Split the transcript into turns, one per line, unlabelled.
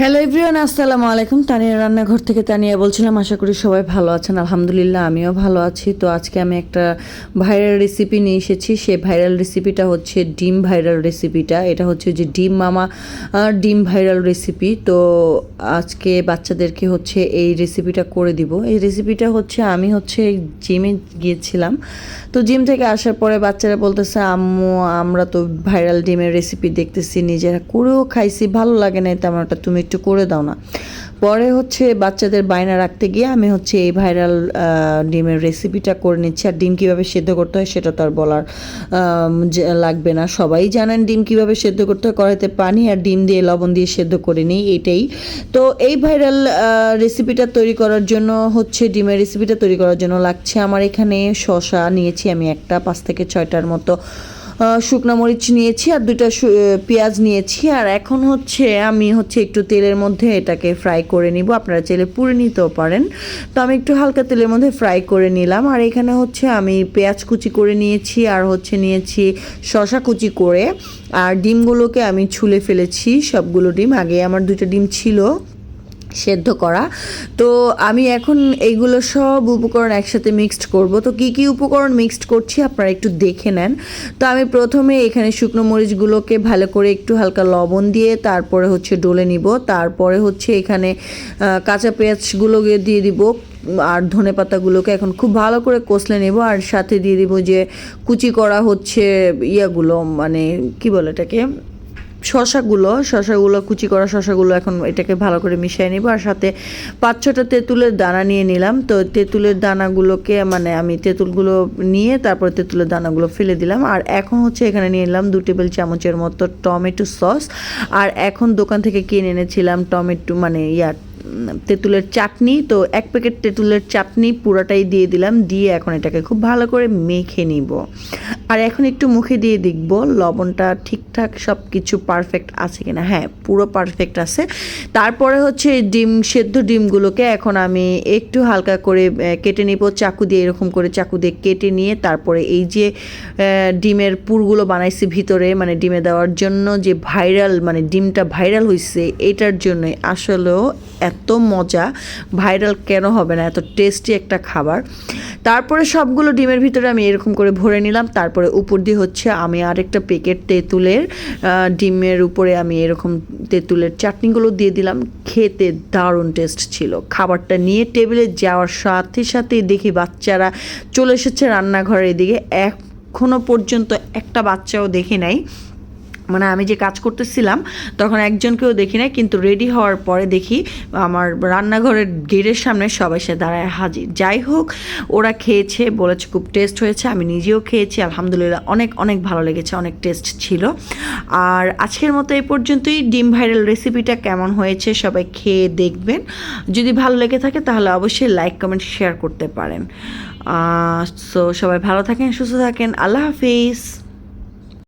Hello everyone আসসালামু আলাইকুম। তানিয়া রান্নাঘর থেকে তানিয়া বলছিলাম, আশা করি সবাই ভালো আছেন। আলহামদুলিল্লাহ, আমিও ভালো আছি। তো আজকে আমি একটা ভাইরাল রেসিপি নিয়ে এসেছি। সেই ভাইরাল রেসিপিটা হচ্ছে ডিম ভাইরাল রেসিপিটা এটা হচ্ছে যে ডিম মামা ডিম ভাইরাল রেসিপি তো আজকে বাচ্চাদেরকে হচ্ছে এই রেসিপিটা করে দিব। এই রেসিপিটা হচ্ছে, আমি হচ্ছে জিমে গিয়েছিলাম। তো জিম থেকে আসার পরে বাচ্চারা বলতেছে, আম্মু, আমরা তো ভাইরাল ডিমের রেসিপি দেখতেছি, নিজেরা করেও খাইছি, ভালো লাগে না তেমন একটা। তুমি একটু করে দাও না। পরে হচ্ছে বাচ্চাদের বায়না রাখতে গিয়ে আমি হচ্ছে এই ভাইরাল ডিমের রেসিপিটা করে নিচ্ছি। আর ডিম কীভাবে সেদ্ধ করতে হয় সেটা তো আর বলার লাগবে না। সবাই জানেন ডিম কীভাবে সেদ্ধ করতে হয়। কড়াইতে পানি আর ডিম দিয়ে লবণ দিয়ে সেদ্ধ করে নিই, এটাই। তো এই ভাইরাল রেসিপিটা তৈরি করার জন্য হচ্ছে, ডিমের রেসিপিটা তৈরি করার জন্য লাগছে। আমার এখানে শশা নিয়েছি আমি একটা, পাঁচ থেকে ছয়টার মতো। শুকনো মরিচ নিয়েছি আর দুইটা পেঁয়াজ নিয়েছি। আর এখন হচ্ছে আমি হচ্ছে একটু তেলের মধ্যে এটাকে ফ্রাই করে নিব। আপনারা চাইলে পুড়ে নিতেও পারেন। তো আমি একটু হালকা তেলের মধ্যে ফ্রাই করে নিলাম। আর এখানে হচ্ছে আমি পেঁয়াজ কুচি করে নিয়েছি আর হচ্ছে নিয়েছি শশা কুচি করে। আর ডিমগুলোকে আমি ছুলে ফেলেছি। সবগুলো ডিম, আগে আমার দুটো ডিম ছিল। সেদ্ধ করা। তো আমি এখন এইগুলো সব উপকরণ একসাথে মিক্সড করব। তো কি কি উপকরণ মিক্সড করছি আপনারা একটু দেখে নেন। তো আমি প্রথমে এখানে শুকনো মরিচগুলোকে ভালো করে একটু হালকা লবণ দিয়ে তারপরে হচ্ছে ডলে নিব। তারপরে হচ্ছে এখানে কাঁচা পেঁয়াজগুলোকে দিয়ে দিব। আর ধনে পাতাগুলোকে এখন খুব ভালো করে কষলে নেব। আর সাথে দিয়ে দিব যে কুচি করা হচ্ছে ইয়াগুলো মানে কি বলে এটাকে? শশাগুলো শশাগুলো কুচি করা শশাগুলো এখন এটাকে ভালো করে মিশিয়ে নিব আর সাথে পাঁচ ছটা তেঁতুলের দানা নিয়ে নিলাম। তো তেঁতুলের দানাগুলোকে মানে আমি তেঁতুলগুলো নিয়ে তারপর তেঁতুলের দানাগুলো ফেলে দিলাম। আর এখন হচ্ছে এখানে নিয়ে নিলাম দু টেবিল চামচের মতো টমেটো সস। আর এখন দোকান থেকে কিনে এনেছিলাম টমেটো মানে ইয়া উম, তেঁতুলের চাটনি। তো এক প্যাকেট তেঁতুলের চাটনি পুরাটাই দিয়ে দিলাম। দিয়ে এখন এটাকে খুব ভালো করে মেখে নিব। আর এখন একটু মুখে দিয়ে দেখব, লবণটা ঠিকঠাক সব কিছু পারফেক্ট আছে কিনা। হ্যাঁ পুরো পারফেক্ট আছে। তারপরে হচ্ছে ডিম, সেদ্ধ ডিমগুলোকে এখন আমি একটু হালকা করে কেটে নিব, চাকু দিয়ে এরকম করে চাকু দিয়ে কেটে নিয়ে তারপরে এই যে ডিমের পুরগুলো বানাইছি ভিতরে মানে ডিমে দেওয়ার জন্য যে ভাইরাল মানে ডিমটা ভাইরাল হয়েছে এটার জন্যই আসলেও এত মজা। ভাইরাল কেন হবে না? এত টেস্টি একটা খাবার। তারপরে সবগুলো ডিমের ভিতরে আমি এরকম করে ভরে নিলাম। তারপরে উপর দিয়ে হচ্ছে আমি আরেকটা প্যাকেট তেঁতুলের ডিমের উপরে আমি এরকম তেঁতুলের চাটনিগুলো দিয়ে দিলাম। খেতে দারুণ টেস্ট ছিল। খাবারটা নিয়ে টেবিলে যাওয়ার সাথে সাথে দেখি বাচ্চারা চলে এসেছে রান্নাঘরের দিকে। এখনও পর্যন্ত একটা বাচ্চাও দেখে নাই। মানে আমি যে কাজ করতেছিলাম, তখন একজনকেও দেখি নাই, কিন্তু রেডি হওয়ার পরে দেখি আমার রান্নাঘরের গেটের সামনে সবাই সে দাঁড়ায় হাজির। যাই হোক, ওরা খেয়েছে, বলেছে খুব টেস্ট হয়েছে, আমি নিজেও খেয়েছি, আলহামদুলিল্লাহ অনেক অনেক ভালো লেগেছে, অনেক টেস্ট ছিল। আর আজকের মতো এই পর্যন্তই, ডিম ভাইরাল রেসিপিটা কেমন হয়েছে সবাই খেয়ে দেখবেন। যদি ভালো লেগে থাকে তাহলে অবশ্যই লাইক কমেন্ট শেয়ার করতে পারেন। সো সবাই ভালো থাকেন, সুস্থ থাকেন, আল্লাহ হাফিজ।